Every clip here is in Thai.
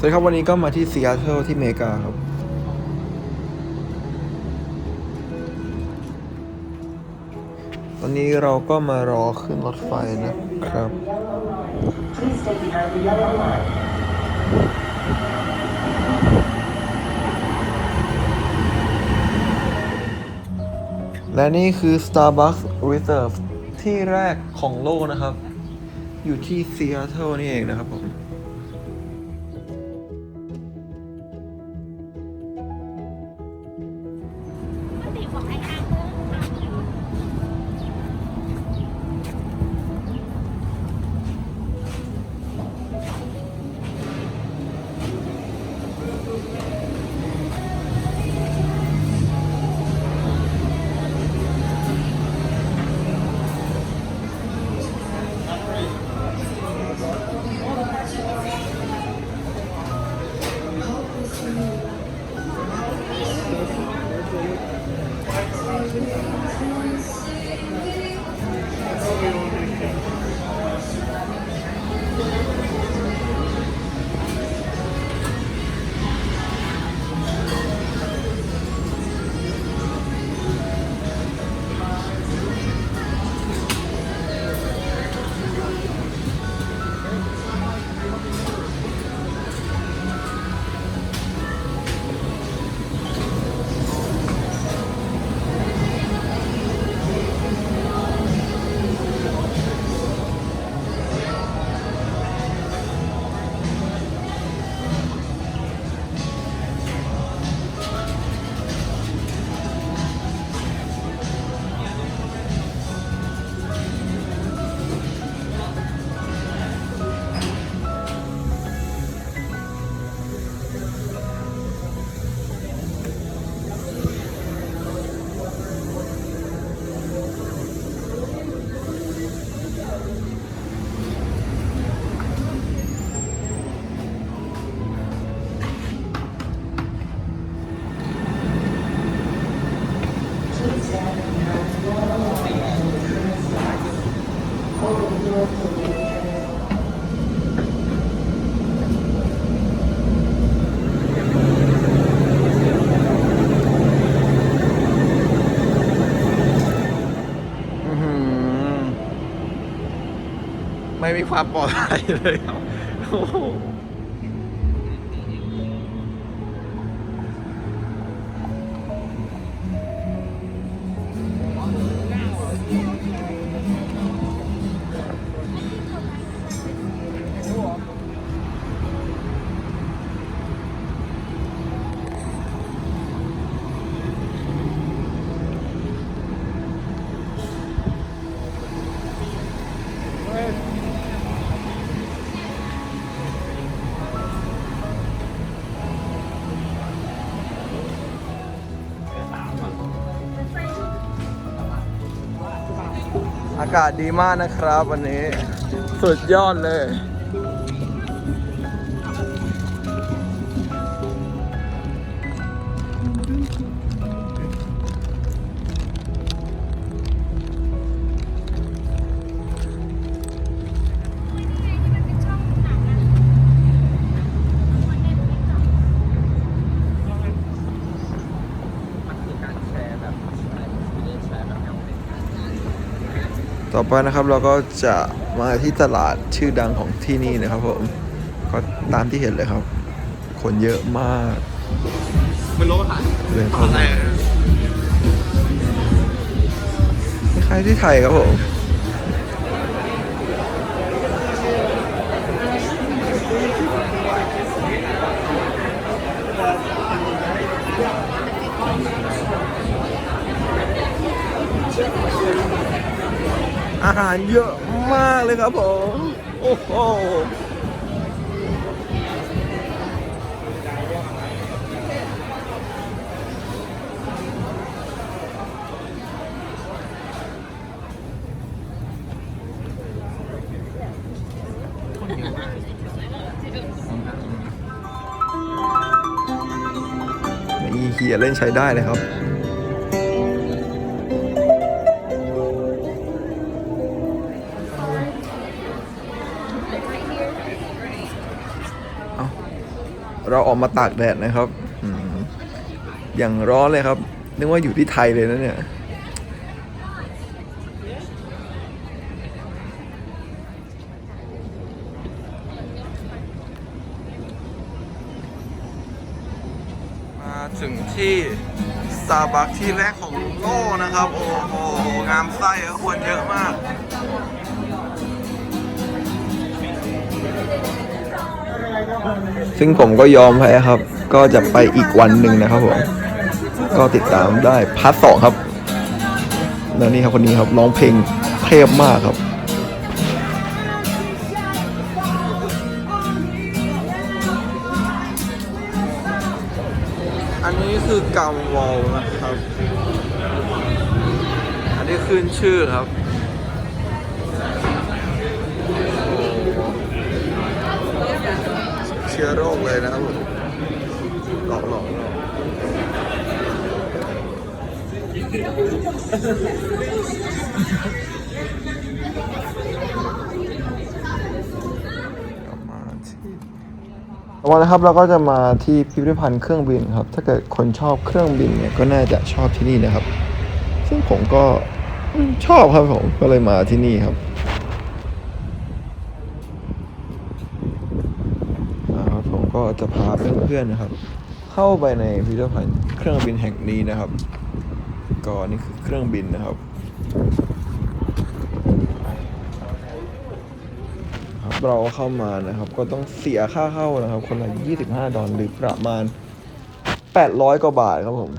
สวัสดีครับวันนี้ก็มาที่ซีแอตเทิลที่เมกาครับ ตอนนี้เราก็มารอขึ้นรถไฟนะครับ และนี่คือ Starbucks Reserve ที่แรกของโลกนะครับ อยู่ที่ซีแอตเทิลนี่เองนะครับผม ไม่มีความปลอดภัยเลยครับากาศดีมากนะครับ วันนี้ สุดยอดเลย ต่อไปนะครับเราก็จะมาที่ตลาดชื่อดังของที่นี่นะครับผมก็ตามที่เห็นเลยครับ คนเยอะมากมันลบอาหารเดินเข้าอะไรมาคล้ายๆที่ไทยครับผม อาหารเยอะมากเลยครับผม โอ้โหนี่เฮียเล่นใช้ได้เลยครับ เราออกมาตากแดดนะครับอย่างร้อนเลยครับนึกว่าอยู่ที่ไทยเลยนะเนี่ยมาถึงที่สตาร์บัคที่แรกของโลกนะครับ โอ้โห งามไส้อะคนเยอะมาก ซึ่งผมก็ยอมแพ้ครับ ก็จะไปอีกวันหนึ่งนะครับผม ก็ติดตามได้พาร์ทสองครับแล้วนี่ครับคนนี้ครับร้องเพลงเทพมากครับอันนี้คือกัมวอลนะครับ อันนี้ขึ้นชื่อครับ โอ้เชื้อโรคเลยนะครับผมหลอกหลอกหลอมาที่วันนะครับเราก็จะมาที่พิพิธภัณฑ์เครื่องบินครับ ถ้าเกิดคนชอบเครื่องบินเนี่ยก็น่าจะชอบที่นี่นะครับ ซึ่งผมก็ชอบครับผมก็เลยมาที่นี่ครับ อ่าครับ ผมก็จะพาเพื่อนๆนะครับ เข้าไปในพิพิธภัณฑ์เครื่องบินแห่งนี้นะครับก็นี่คือเครื่องบินนะครับครับเราเข้ามานะครับ ก็ต้องเสียค่าเข้านะครับ คนละ25 ดอลลาร์หรือประมาณ 800 กว่าบาทครับผม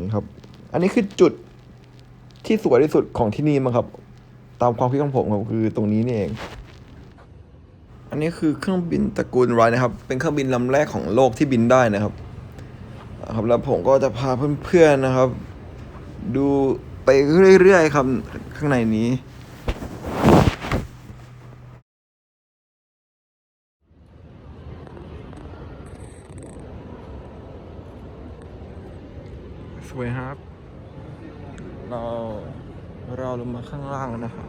นี่ครับ อันนี้คือจุดที่สวยที่สุดของที่นี่มั้งครับ ตามความคิดของผมครับคือตรงนี้นี่เอง อันนี้คือเครื่องบินตระกูลไรนะครับ เป็นเครื่องบินลำแรกของโลกที่บินได้นะครับ ครับแล้วผมก็จะพาเพื่อนๆนะครับ ดูไปเรื่อยๆครับข้างในนี้สวยครับ เราเราลงมาข้างล่างนะครับ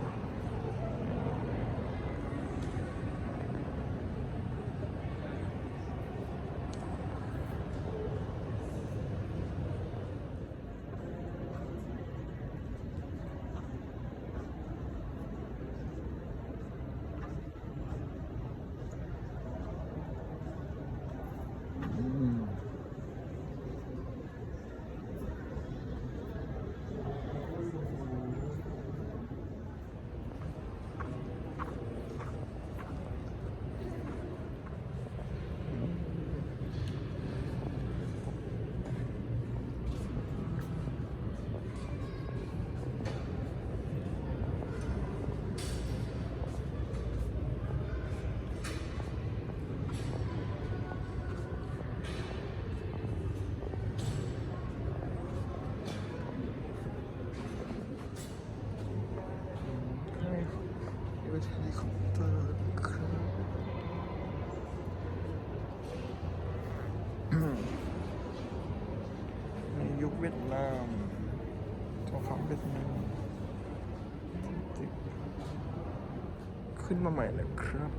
เฮลิคอปเตอร์ครับในยุค เวียดนามสงคำเวียดนามขึ้นมาใหม่เลยครับ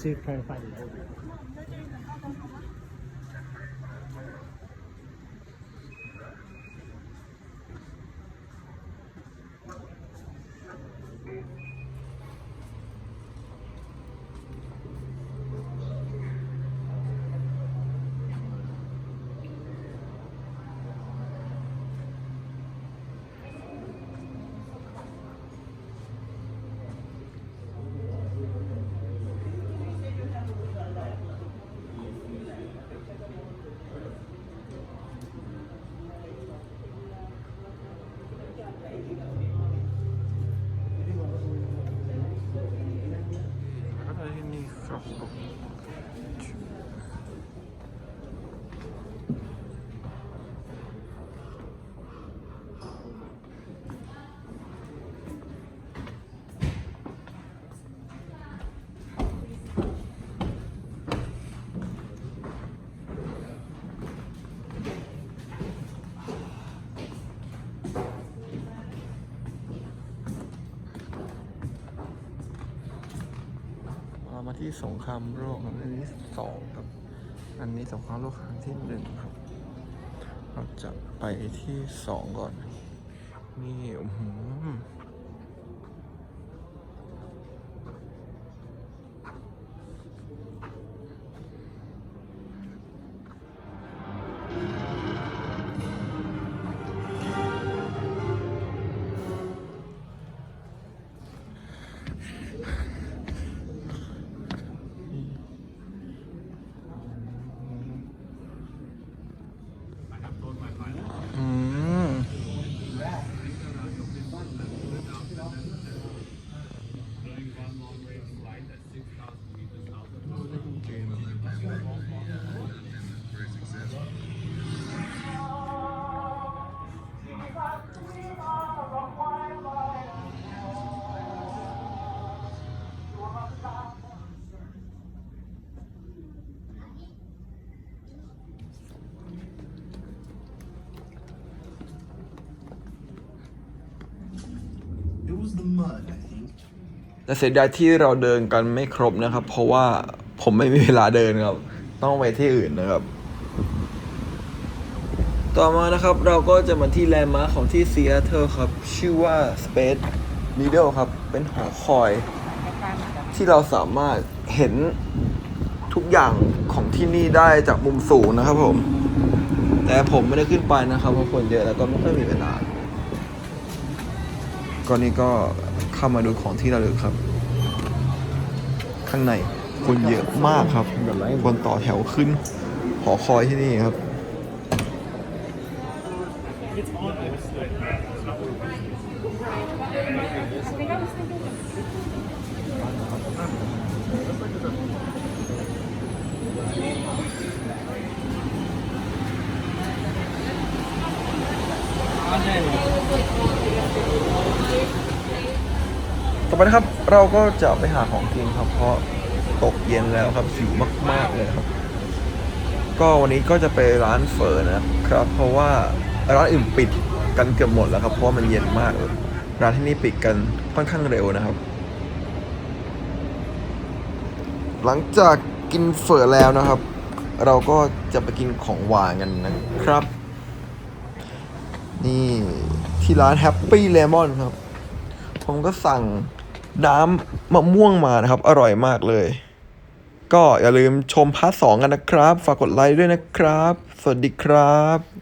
ซื้อแพงไป น มา ที่สงครามโลกครับอันนี้สองครับ อันนี้สงครามโลกครั้งที่หนึ่งครับ เราจะไปที่สองก่อน นี่อืม แต่เสียดายที่เราเดินกันไม่ครบนะครับ เพราะว่าผมไม่มีเวลาเดินครับ ต้องไปที่อื่นนะครับ ต่อมานะครับเราก็จะมาที่แลนด์มาร์คของที่ซีแอตเทิลครับ ชื่อว่า Space Needle ครับ เป็นหอคอย ที่เราสามารถเห็นทุกอย่างของที่นี่ได้จากมุมสูงนะครับผม แต่ผมไม่ได้ขึ้นไปนะครับเพราะคนเยอะแล้วก็ไม่ค่อยมีเวลา ก็นี่ก็เข้ามาดูของที่ระลึกครับ ข้างในคนเยอะมากครับคนต่อแถวขึ้น หอคอยที่นี่ครับ ต่อไปนะครับเราก็จะไปหาของกินครับ เพราะตกเย็นแล้วครับหิวมาก ๆ เลยครับ ก็วันนี้ก็จะไปร้านเฟอร์นะครับ เพราะว่าร้านอื่นปิดกันเกือบหมดแล้วครับ เพราะว่ามันเย็นมากเลยร้านที่นี่ปิดกันค่อนข้างเร็วนะครับ หลังจากกินเฟอร์แล้วนะครับ เราก็จะไปกินของหวานกันนะครับ นี่ ที่ร้านแฮปปี้เลมอนครับ ผมก็สั่งน้ำมะม่วงมานะครับ อร่อยมากเลย ก็อย่าลืมชมพาร์ทสองกันนะครับ ฝากกดไลค์ด้วยนะครับ สวัสดีครับ